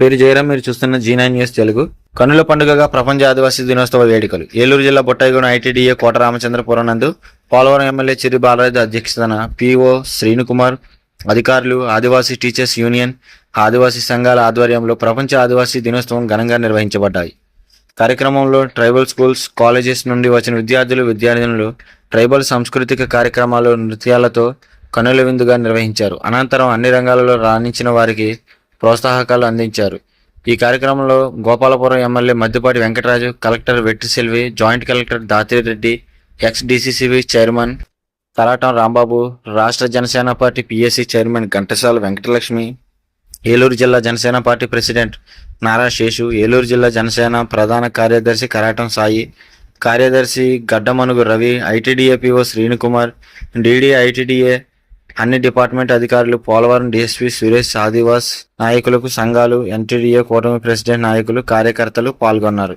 పేరు జయరాం మీరు చూస్తున్న జీ నైన్ న్యూస్ తెలుగు. కన్నుల పండుగగా ప్రపంచ ఆదివాసీ దినోత్సవ వేడుకలు. ఏలూరు జిల్లా బొట్టాయిగూడెం ఐటీడీఏ కోట రామచంద్రపురం నందు పోలవరం ఎమ్మెల్యే చిరి బాలరాజు అధ్యక్షతన పిఓ శ్రీనుకుమార్ అధికారులు ఆదివాసీ టీచర్స్ యూనియన్ ఆదివాసీ సంఘాల ఆధ్వర్యంలో ప్రపంచ ఆదివాసీ దినోత్సవం ఘనంగా నిర్వహించబడ్డాయి. కార్యక్రమంలో ట్రైబల్ స్కూల్స్ కాలేజెస్ నుండి వచ్చిన విద్యార్థులు విద్యార్థినులు ట్రైబల్ సాంస్కృతిక కార్యక్రమాలు నృత్యాలతో కనుల విందుగా నిర్వహించారు. అనంతరం అన్ని రంగాలలో రాణించిన వారికి ప్రోత్సాహకాలు అందించారు. ఈ కార్యక్రమంలో Gopalapuram MLA Maddipati Venkataraju collector Vetti Selvi joint collector Dathireddy ex DCCB chairman Talatam Rambabu రాష్ట్ర Janasena party PSC chairman Ghantasala Venkatalakshmi Eluru జిల్లా జనసేన పార్టీ ప్రెసిడెంట్ నారా శేషు ఏలూరు జిల్లా జనసేన ప్రధాన కార్యదర్శి కరాటం సాయి కార్యదర్శి Gaddamanugu Ravi ITDA PO Srinukumar DD ITDA అన్ని department అధికారులు Polavaram DSP Suresh ఆదివాస్ నాయకులకు సంఘాలు ఎన్టీడీఏ కూటమి ప్రెసిడెంట్ నాయకులు కార్యకర్తలు పాల్గొన్నారు.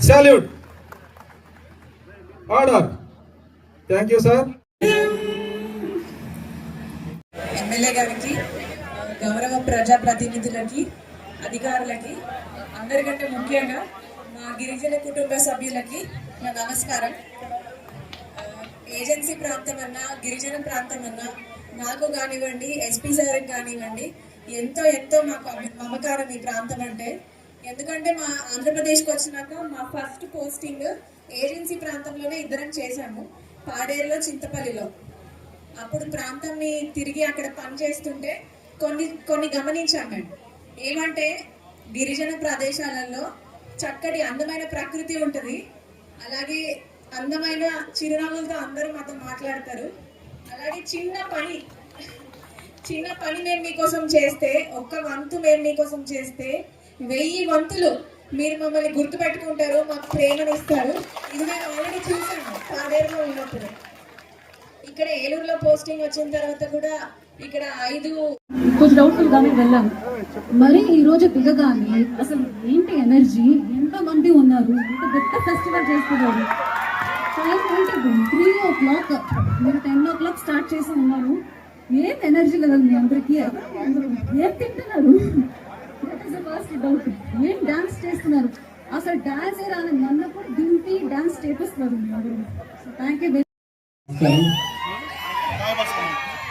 Salute order thank you sir MLA గారికి గౌరవ ప్రజాప్రతినిధులకి అధికారులకి అందరికంటే ముఖ్యంగా మా గిరిజన కుటుంబ సభ్యులకి నా నమస్కారం. ఏజెన్సీ ప్రాంతం అన్నా గిరిజన ప్రాంతం అన్నా నాకు కానివ్వండి ఎస్పీ సార్కి కానివ్వండి ఎంతో ఎంతో మాకు మమకారం ఈ ప్రాంతం అంటే. ఎందుకంటే మా ఆంధ్రప్రదేశ్కి వచ్చినాక మా ఫస్ట్ పోస్టింగ్ ఏజెన్సీ ప్రాంతంలోనే ఇద్దరం చేశాము. పాడేరులో చింతపల్లిలో. అప్పుడు ప్రాంతాన్ని తిరిగి అక్కడ పని చేస్తుంటే కొన్ని కొన్ని గమనించాం మేము. ఏమంటే గిరిజన ప్రదేశాలలో చక్కటి అందమైన ప్రకృతి ఉంటుంది. అలాగే అందమైన చిరునవ్వులతో అందరూ మాతో మాట్లాడతారు. అలాగే చిన్న పని చిన్న పని మేము మీకోసం చేస్తే ఒక్క వంతు మేము మీకోసం చేస్తే వెయ్యి వంతులు మీరు మమ్మల్ని గుర్తుపెట్టుకుంటారు మాకు ప్రేమనిస్తారు. ఇది మేము ఆల్రెడీ చూసాము పాదేరులో ఉన్నప్పుడు. ఇక్కడ ఏలూరులో పోస్టింగ్ వచ్చిన తర్వాత కూడా ఇక్కడ ఐదు కొంచెం డౌట్ఫుల్ గానే వెళ్ళాను మరి ఈ రోజు దిగగానే అసలు ఏంటి ఎనర్జీ ఎంత మంది ఉన్నారు? ఎంత పెద్ద ఫెస్టివల్ చేస్తున్నారు. టైం ఏంటి త్రీ ఓ క్లాక్ మీరు టెన్ ఓ క్లాక్ స్టార్ట్ చేసి ఉన్నారు. ఏం ఎనర్జీ లెవెల్ మీ అందరికీ? ఏం తింటున్నారు? ఏం డాన్స్ చేస్తున్నారు? అసలు డాన్స్ ఏ రాని నన్ను కూడా దింపి డాన్స్ చేపిస్తున్నారు థ్యాంక్ యూ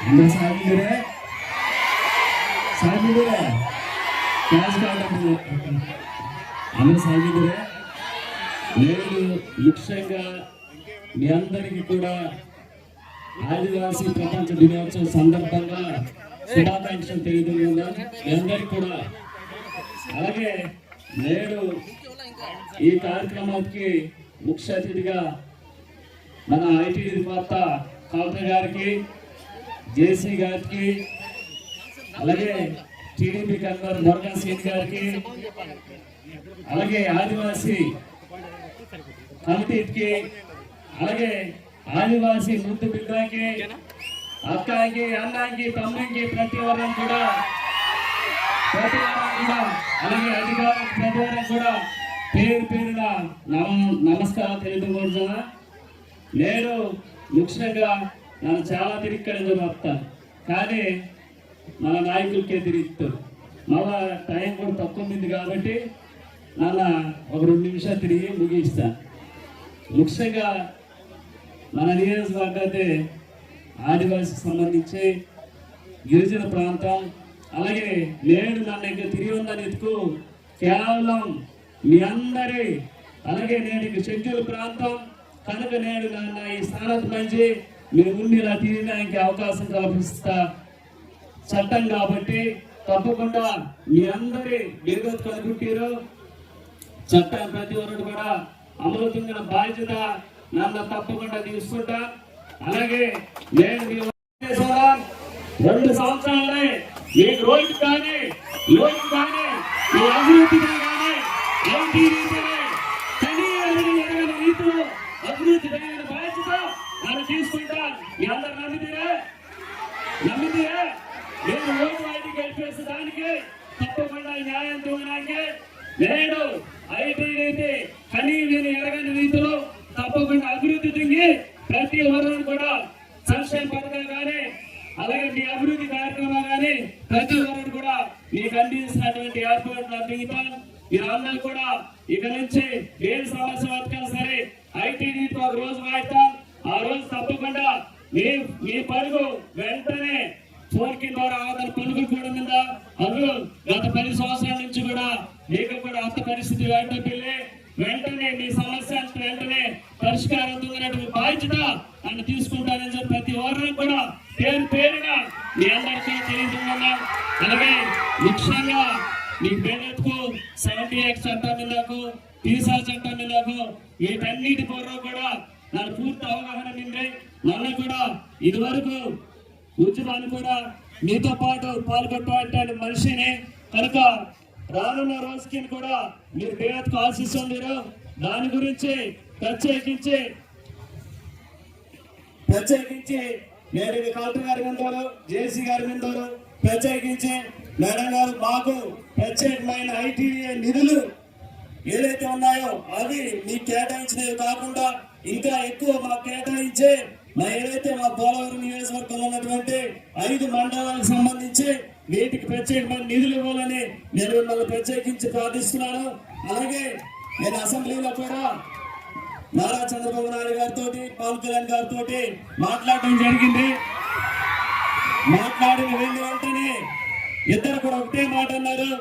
అందరూ థ్యాంక్ యూ అందరూ నేను ముఖ్యంగా మీ అందరికీ కూడా ఆదివాసీ ప్రపంచ దినోత్సవం సందర్భంగా శుభాకాంక్షలు తెలియజేయడం మీ అందరికీ కూడా. అలాగే నేడు ఈ కార్యక్రమానికి ముఖ్య అతిథిగా మన ఐటీ నిర్మాత కలెక్టర్ గారికి జేసీ గారికి అలాగే టీడీపీ కన్వర్ మొరగా సీన్ గారికి అలాగే ఆదివాసీ కమిటీకి అలాగే ఆదివాసీ ముద్దు బిడ్డకి అక్కకి అన్నకి తమ్ముకి ప్రతి ఒక్కరిని కూడా ప్రతి ఒక్కరిని కూడా అలాగే అధికారం ప్రతి ఒక్కరికి కూడా పేరు పేరున నమ- నమస్కారం తెలియజేస్తున్నా నేను ముఖ్యంగా నన్ను చాలా తిరిగి వస్తాను కానీ మన నాయకులకే తిరుగుతారు మళ్ళా టైం కూడా తక్కువ ఉంది కాబట్టి నన్ను ఒక రెండు నిమిషాలు తిరిగి ముగిస్తాను. ముఖ్యంగా మన నియోజకవర్గాన్ని ఆదివాసికి సంబంధించి గిరిజన ప్రాంతం అలాగే నేడు నన్ను ఇంకా తిరిగి ఉందని ఎత్తుకు కేవలం మీ అందరి అలాగే నేను ఇక షెడ్యూల్ ప్రాంతం కనుక నేను నన్ను ఈ స్థానానికి మంచి మీరు ఉండి ఇలా తిరగడానికి అవకాశం కల్పిస్తా చట్టం కాబట్టి తప్పకుండా మీ అందరి గిరిగత కలుగుట్టారు చట్టం ప్రతి ఒక్కరు కూడా అమలు బాధ్యత నన్ను తప్పకుండా తీసుకుంటా అలాగే నేను మీ ఉద్దేశంలో రెండు సంవత్సరాలే మీకు రోజు కానీ రోజు కానీ మీ అభివృద్ధిగా కానీ ఐటీ రీతిని కనీ ఎరగని ఎరగని రీతిలో అభివృద్ధి జరిగిన బాధ్యత నన్ను తీసుకుంటా మీ అందరు నమ్మితేనే నమ్మితే నేను ఓటు ఐటీ గెలిపేసే దానికి తప్పకుండా న్యాయం తోగడానికి నేను ఐటీ రీతి కనీ నేను ఎరగని రీతిలో తప్పకుండా అభివృద్ధి చెంది ప్రతి ఒక్కరు కూడా సంక్షేమ పథకాలు కానీ అలాగే మీ అభివృద్ధి కార్యక్రమాలు కానీ ప్రతి ఒక్కరు కూడా మీకు అందించినటువంటి ఏర్పాటు అందిస్తాను మీరందరూ కూడా ఇక నుంచి ఏ సమస్య వచ్చినా సరే ఐటీ ఒక రోజు వాయిస్తాం ఆ రోజు తప్పకుండా మీ మీ పరుగు వెంటనే ఫోర్కి ద్వారా ఆధార పనులు కూడా ఉందా అందులో గత పది సంవత్సరాల నుంచి కూడా మీకు కూడా అంత పరిస్థితి వెంట పెళ్ళి వెంటనే మీ సమస్య వెంటనే పరిష్కారం అవుతుందనేటువంటి బాధ్యత నన్ను తీసుకుంటానని చెప్పి ప్రతి ఒక్కరు కూడా పేరు పేరుగా మీ అందరికీ తెలియజేస్తున్నాం అలాగే ముఖ్యంగా మీ పేదలకు సెవెంటీ ఎక్స్ చట్టం మీదకు పీసా చట్టం మీదకు వీటన్నిటి పూర్వం కూడా నాకు పూర్తి అవగాహన నింది నన్ను కూడా ఇదివరకు ఉద్యమాన్ని కూడా మీతో పాటు పాల్గొట్టేటువంటి మనిషిని కనుక రానున్న రోజుకి కూడా మీరు బేదకు ఆశిస్తున్నారు దాని గురించి ప్రత్యేకించి ప్రత్యేకించి నేను ఇది కలెక్టర్ గారి ముందరు జేసీ గారి ముందరు ప్రత్యేకించి మేడం గారు మాకు ప్రత్యేకమైన ఐటీఏ నిధులు ఏదైతే ఉన్నాయో అవి మీకు కేటాయించినవి కాకుండా ఇంకా ఎక్కువ మాకు కేటాయించే ఏదైతే మా పోలవరం నియోజకవర్గంలో ఉన్నటువంటి ఐదు మండలాలకు సంబంధించి వీటికి ప్రత్యేకమైన నిధులు ఇవ్వాలని నేను మిమ్మల్ని ప్రత్యేకించి ప్రార్థిస్తున్నాను. అలాగే నేను అసెంబ్లీలో కూడా నారా చంద్రబాబు నాయుడు గారితో పవన్ కళ్యాణ్ గారితో మాట్లాడటం జరిగింది. మాట్లాడిన వెళ్ళి వెంటనే ఇద్దరు కూడా ఒకటే మాట అన్నారు.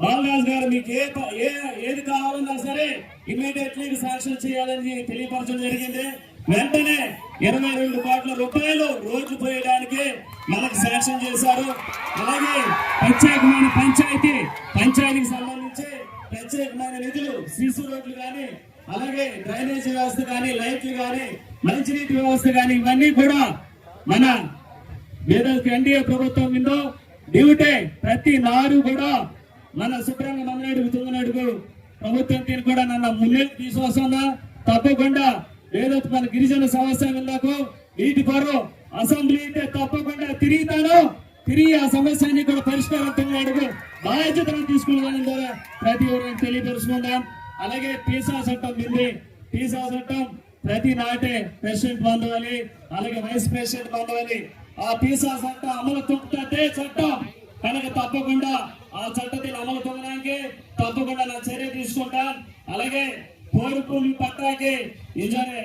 బాలరాజు గారు మీకు ఏ ఏ ఏది కావాలన్నా సరే ఇమీడియట్లీ శాంక్షన్ చేయాలని తెలియపరచడం జరిగింది. వెంటనే ఇరవై రెండు కోట్ల రూపాయలు రోడ్లు పోయడానికి మనకు శాంక్షన్ చేశారు. అలాగే ప్రత్యేకమైన పంచాయతీ పంచాయతీకి సంబంధించి ప్రత్యేకమైన నిధులు సీసీ రోడ్లు కానీ అలాగే డ్రైనేజీ వ్యవస్థ కానీ లైట్లు కానీ మంచినీటి వ్యవస్థ కానీ ఇవన్నీ కూడా మన ఏదైతే ఎన్డీఏ ప్రభుత్వం ఉందో డ్యూటే ప్రతి నారు కూడా మన శుభ్రంగా మమ్మనాయుడు తుంగనాయుడు ప్రభుత్వం దీన్ని కూడా నన్ను ముందే తీసుకొస్తుందా తప్పకుండా లేదా మన గిరిజన సమస్యలకు నీటి కొరకు అసెంబ్లీ అయితే తప్పకుండా తిరుగుతాను. తిరిగి ఆ సమస్యని కూడా పరిష్కారంగా అడుగు. బాధ్యతను తీసుకున్నాను ద్వారా ప్రతి ఒక్కరికి తెలియపరుచుకుందాం. అలాగే పీసా చట్టం ఉంది. పీసా చట్టం ప్రతి నాటే ప్రెసిడెంట్ బంధువాలి అలాగే వైస్ ప్రెసిడెంట్ బంధువాలి ఆ పీసా చట్టం అమలు తొక్కుతే చట్టం. కనుక తప్పకుండా ఆ చట్టం అమలు తొందడానికి తప్పకుండా నా చర్య తీసుకుంటాను. అలాగే పోరు భూమి పట్టాకి నిజమే.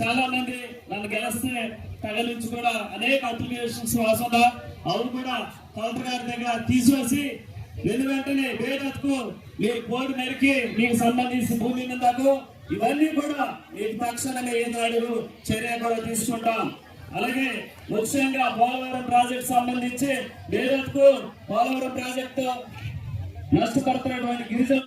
చాలా మంది నన్ను గెలిస్తే తగలించి కూడా అనేక అప్లికేషన్స్ వస్తుందా అవును కూడా కలెక్టర్ గారి దగ్గర తీసివేసి వెను వెంటనే వేదత్కు మీరు కోరి నరికి మీకు సంబంధించిన భూమి మీదకు ఇవన్నీ కూడా మీకు తక్షణమే ఏనాడు చర్య కూడా తీసుకుంటాం. అలాగే ముఖ్యంగా పోలవరం ప్రాజెక్ట్ సంబంధించి వేదత్కు పోలవరం ప్రాజెక్టు నష్టపడుతున్నటువంటి గిరిజన